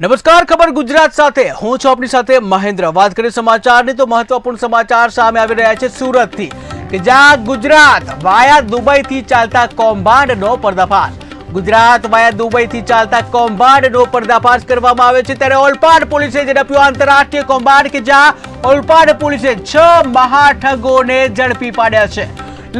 નમસ્કાર, ખબર ગુજરાત સાથે. હું છું આપની સાથે મહેન્દ્ર. વાત કરીએ સમાચારની તો મહત્વપૂર્ણ સમાચાર સામે આવી રહ્યા છે સુરતથી કે જ્યાં ગુજરાત વાયા દુબઈથી ચાલતા કૌભાંડનો પર્દાફાશ. ગુજરાત વાયા દુબઈથી ચાલતા કૌભાંડનો પર્દાફાશ કરવામાં આવે છે. ત્યારે ઓલપાડ પોલીસે ઝડપ્યું આંતરરાષ્ટ્રીય કૌભાંડ કે જ્યાં ઓલપાડ પોલીસે છ મહાઠગોને ઝડપી પાડ્યા છે.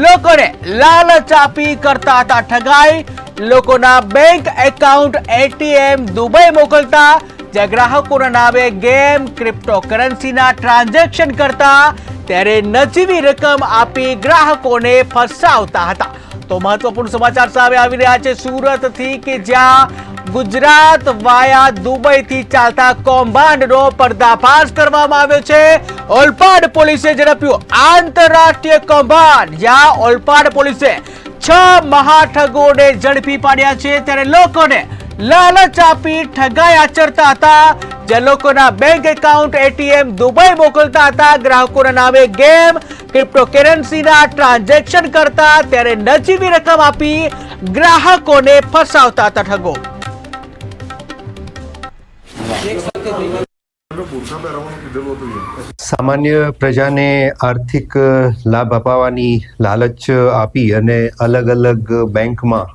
લોકોને લાલચ આપી કરતા હતા ઠગાઈ લોકોના બેંક એકાઉન્ટ એટીએમ દુબઈ મોકલતા, જ્યાં ગ્રાહકોના નામે ગેમ ક્રિપ્ટોકરન્સીના ટ્રાન્ઝેક્શન કરતા, ત્યારે નજીવી રકમ આપી ગ્રાહકોને ફસાવતા હતા. તો મહત્વપૂર્ણ સમાચાર સામે આવી રહ્યા છે સુરતથી કે જ્યાં ગુજરાત વાયા દુબઈથી ચાલતા કૌભાંડનો પર્દાફાશ કરવામાં આવ્યો છે. ઓલપાડ પોલીસે ઝડપ્યું આંતરરાષ્ટ્રીય કૌભાંડ. જ્યાં ઓલપાડ પોલીસે છ મહાઠગોને ઝડપી પાડ્યા છે ત્યારે લોકોને લાલચ આપી ઠગાઈ આચરતા હતા. જે લોકોના બેંક એકાઉન્ટ એટીએમ દુબઈ મોકલતા હતા. ગ્રાહકોના નામે ગેમ ક્રિપ્ટોકરન્સીના ટ્રાન્ઝેક્શન કરતા ત્યારે નજીવી રકમ આપી ગ્રાહકોને ફસાવતા હતા ઠગો. બુરખા પહેરવાનું કીધેલું હતું સામાન્ય પ્રજાને આર્થિક લાભ અપાવવાની લાલચ આપી અને અલગ અલગ બેંકમાં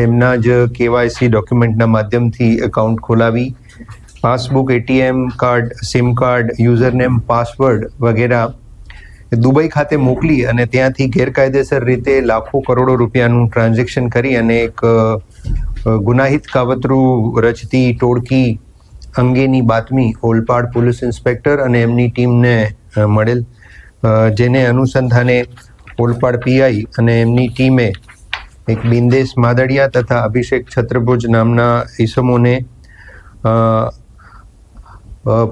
તેમના જ કેવાયસી ડોક્યુમેન્ટના માધ્યમથી એકાઉન્ટ ખોલાવી, passbook, ATM card, sim card, username, password વગેરે દુબઈ ખાતે મોકલી અને ત્યાંથી ગેરકાયદેસર રીતે લાખો કરોડો રૂપિયાનું ટ્રાન્ઝેક્શન કરી અને એક ગુનાહિત કાવતરું રચતી, ટોળકી અંગેની બાતમી ઓલપાડ પોલીસ ઇન્સ્પેક્ટર અને એમની ટીમને મળેલ જેને અનુસંધાને ઓલપાડ પીઆઈ અને એમની ટીમે એક બિંદેશ માદડિયા તથા અભિષેક છત્રભુજ નામના ઈસમોને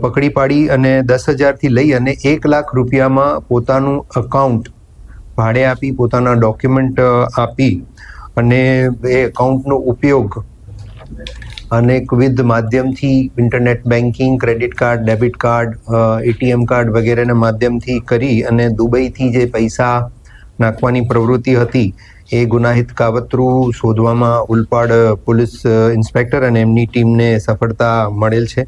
પકડી પાડી અને દસ હજારથી લઈ અને એક લાખ રૂપિયામાં પોતાનું અકાઉન્ટ ભાડે આપી, પોતાના ડોક્યુમેન્ટ આપી અને એ એકાઉન્ટનો ઉપયોગ અનેકવિધ માધ્યમથી internet banking credit card, debit card ATM card વગેરેના માધ્યમથી કરી અને દુબઈથી જે પૈસા નાખવાની પ્રવૃત્તિ હતી એ ગુનાહિત કાવતરું શોધવામાં ઉલપાડ પોલીસ ઇન્સ્પેક્ટર અને એમની ટીમને સફળતા મળેલ છે.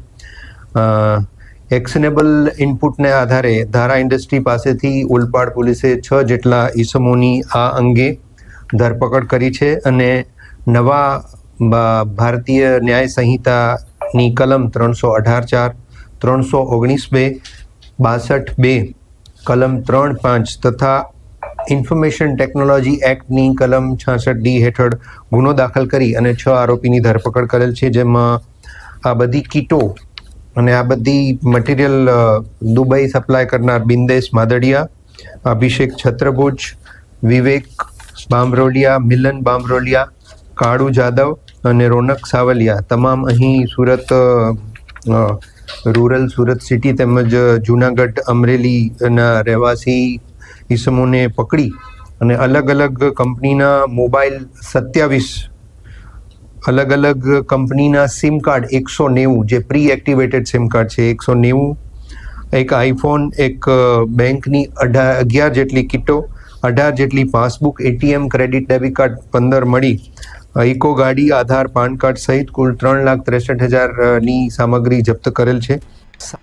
એક્શનેબલ ઇનપુટને આધારે ધારા ઇન્ડસ્ટ્રી પાસેથી ઉલપાડ પોલીસે છ જેટલા ઈસમોની આ અંગે ધરપકડ કરી છે અને નવા ભારતીય ન્યાય સંહિતાની કલમ ત્રણસો અઢાર ચાર, ત્રણસો ઓગણીસ બે, બાસઠ બે, કલમ ત્રણ પાંચ તથા ઇન્ફોર્મેશન ટેકનોલોજી એક્ટની કલમ છાસઠ ડી હેઠળ ગુનો દાખલ કરી અને છ આરોપીની ધરપકડ કરેલ છે, જેમાં આ બધી કીટો અને આ બધી મટીરિયલ દુબઈ સપ્લાય કરનાર બિંદેશ માદડિયા, અભિષેક છત્રભુજ, વિવેક બામરોલિયા, મિલન બામરોલિયા, કાળુ જાદવ અને રોનક સાવલિયા તમામ અહીં સુરત રૂરલ સુરત સિટી તેમજ જુનાગઢ અમરેલીના રહેવાસી ઈસમોને પકડી અને અલગ અલગ કંપનીના મોબાઈલ સત્યાવીસ, અલગ અલગ કંપનીના સિમ કાર્ડ એકસો નેવું, જે પ્રી એક્ટિવેટેડ સિમ કાર્ડ છે, એકસો નેવું, એક આઈફોન, એક બેંકની અઢાર અગિયાર જેટલી કિટો, અઢાર જેટલી passbook, ATM, credit, debit card પંદર મળી ઇકો ગાડી, આધાર, પાન કાર્ડ સહિત કુલ ત્રણ લાખ ત્રેસઠ હજારની સામગ્રી જપ્ત કરેલ છે.